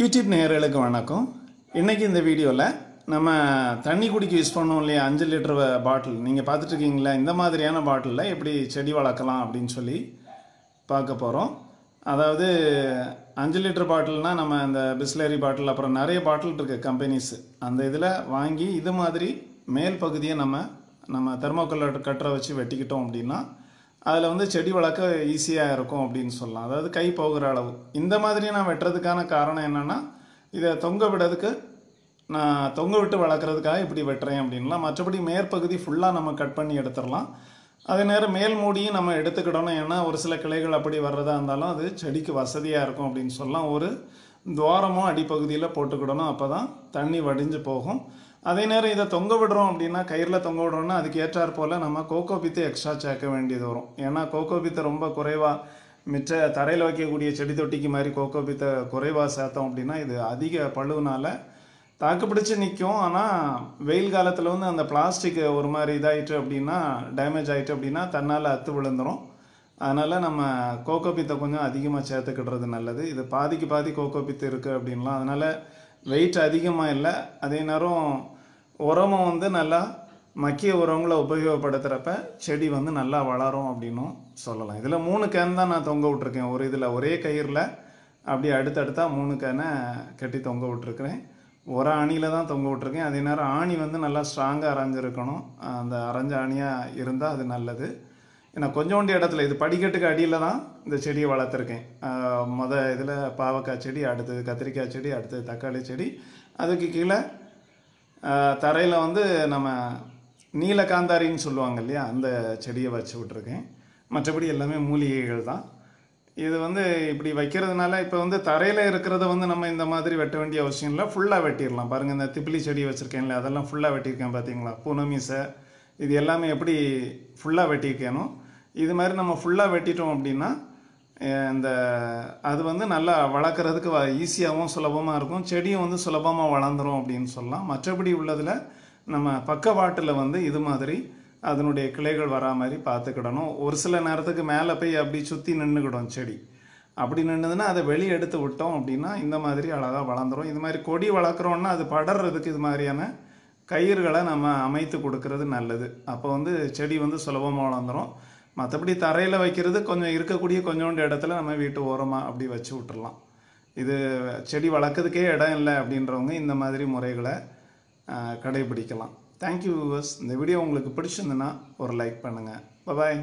YouTube நேயர்களுக்கு வணக்கம். இன்றைக்கி இந்த வீடியோவில் நம்ம தண்ணி குடிக்க யூஸ் பண்ணோம் இல்லையா? அஞ்சு லிட்டர் பாட்டில் நீங்கள் பார்த்துட்ருக்கீங்களா? இந்த மாதிரியான பாட்டிலில் எப்படி செடி வளர்க்கலாம் அப்படின்னு சொல்லி பார்க்க போகிறோம் அதாவது அஞ்சு லிட்டர் பாட்டில்னால் நம்ம இந்த பிஸ்லரி பாட்டில் அப்புறம் நிறைய பாட்டில் இருக்குது கம்பெனிஸ் அந்த இதில் வாங்கி இது மாதிரி மேல் பகுதியை நம்ம நம்ம தெர்மோக்கல் கட்டரை வச்சு வெட்டிக்கிட்டோம் அப்படின்னா அதில் வந்து செடி வளர்க்க ஈஸியாக இருக்கும் அப்படின்னு சொல்லலாம். அதாவது கை போகிற அளவு. இந்த மாதிரி நான் வெட்டுறதுக்கான காரணம் என்னென்னா இதை தொங்க விடுறதுக்கு நான் தொங்க விட்டு வளர்க்குறதுக்காக இப்படி வெட்டுறேன் அப்படின்லாம் மற்றபடி மேற்பகுதி ஃபுல்லாக நம்ம கட் பண்ணி எடுத்துடலாம். அதே நேரம் மேல் மூடியும் நம்ம எடுத்துக்கிடணும். ஏன்னா ஒரு சில கிளைகள் அப்படி வர்றதா இருந்தாலும் அது செடிக்கு வசதியாக இருக்கும் அப்படின்னு சொல்லலாம். ஒரு துவாரமும் அடிப்பகுதியில் போட்டுக்கிடணும். அப்போ தான் தண்ணி வடிஞ்சு போகும். அதே நேரம் இதை தொங்க விடுறோம் அப்படின்னா கயிறில் தொங்க விடுறோம்னா அதுக்கு ஏற்றாற் போல் நம்ம கோகோ பித்தை எக்ஸ்ட்ரா சேர்க்க வேண்டியது வரும். ஏன்னா கோகோ பித்தை ரொம்ப குறைவாக மிச்ச தரையில் வைக்கக்கூடிய செடி தொட்டிக்கு மாதிரி கோகோ பித்தை குறைவாக சேர்த்தோம் அப்படின்னா இது அதிக பழுவுனால தாக்கு பிடிச்சி நிற்கும் ஆனால் வெயில் காலத்தில் வந்து அந்த பிளாஸ்டிக் ஒரு மாதிரி இதாயிட்டு அப்படின்னா டேமேஜ் ஆகிட்டு அப்படின்னா தன்னால் அத்து விழுந்துடும் அதனால் நம்ம கோகோ பித்தை கொஞ்சம் அதிகமாக சேர்த்துக்கிடுறது நல்லது. இது பாதிக்கு பாதி கோகோ பித்து இருக்குது அப்படின்லாம் அதனால் வெயிட் அதிகமாக இல்லை. அதே நேரம் உரமும் வந்து நல்லா மக்கிய உரங்களை உபயோகப்படுத்துகிறப்ப செடி வந்து நல்லா வளரும் அப்படின்னும் சொல்லலாம். இதில் மூணு கேன் தான் நான் தொங்க விட்ருக்கேன் ஒரு இதில் ஒரே கயிறில் அப்படி அடுத்தடுத்தா மூணு கேனை கட்டி தொங்க விட்ருக்கிறேன் ஒரு ஆணியில் தான் தொங்க விட்ருக்கேன் அதே நேரம் ஆணி வந்து நல்லா ஸ்ட்ராங்காக அரைஞ்சிருக்கணும். அந்த அரைஞ்ச ஆணியாக இருந்தால் அது நல்லது. ஏன்னா கொஞ்சோண்டு இடத்துல இது படிக்கட்டுக்கு அடியில் தான் இந்த செடியை வளர்த்துருக்கேன். மொதல் இதில் பாவக்காய் செடி அடுத்தது கத்திரிக்காய் செடி அடுத்தது தக்காளி செடி அதுக்கு கீழே தரையில் வந்து நம்ம நீலகாந்தாரின்னு சொல்லுவாங்க இல்லையா? அந்த செடியை வச்சு விட்ருக்கேன் மற்றபடி எல்லாமே மூலிகைகள் தான். இது வந்து இப்படி வைக்கிறதுனால இப்போ வந்து தரையில் இருக்கிறத வந்து நம்ம இந்த மாதிரி வெட்ட வேண்டிய அவசியம் இல்லை. ஃபுல்லாக வெட்டிடலாம். பாருங்கள் இந்த திப்பிலி செடி வச்சுருக்கேன்ல அதெல்லாம் ஃபுல்லாக வெட்டியிருக்கேன் பார்த்தீங்களா பூனமீசை இது எல்லாமே எப்படி ஃபுல்லாக வெட்டியிருக்கேனோ இது மாதிரி நம்ம ஃபுல்லாக வெட்டிட்டோம் அப்படின்னா இந்த அது வந்து நல்லா வளர்க்குறதுக்கு ஈஸியாகவும் சுலபமாக இருக்கும். செடியும் வந்து சுலபமாக வளர்ந்துரும் அப்படின்னு சொல்லலாம். மற்றபடி உள்ளதில் நம்ம பக்கவாட்டில் வந்து இது மாதிரி அதனுடைய கிளைகள் வரா மாதிரி பார்த்துக்கிடணும். ஒரு சில நேரத்துக்கு மேலே போய் அப்படி சுற்றி நின்றுக்கிடும் செடி. அப்படி நின்றுதுன்னா அதை வெளியே எடுத்து விட்டோம் அப்படின்னா இந்த மாதிரி அழகாக வளர்ந்துரும். இது மாதிரி கொடி வளர்க்குறோன்னா அது படர்றதுக்கு இது மாதிரியான கயிறுகளை நம்ம அமைத்து கொடுக்கறது நல்லது. அப்போ வந்து செடி வந்து சுலபமாக வளர்ந்துரும். மற்றபடி தரையில் வைக்கிறது கொஞ்சம் இருக்கக்கூடிய கொஞ்சோண்டு இடத்துல நம்ம வீட்டு ஓரமாக அப்படி வச்சு விட்டுறலாம். இது செடி வளர்க்கறதுக்கே இடம் இல்லை அப்படின்றவங்க இந்த மாதிரி முறைகளை கடைபிடிக்கலாம். தேங்க்யூ வியூவர்ஸ் இந்த வீடியோ உங்களுக்கு பிடிச்சிருந்துன்னா ஒரு லைக் பண்ணுங்கள் பாய்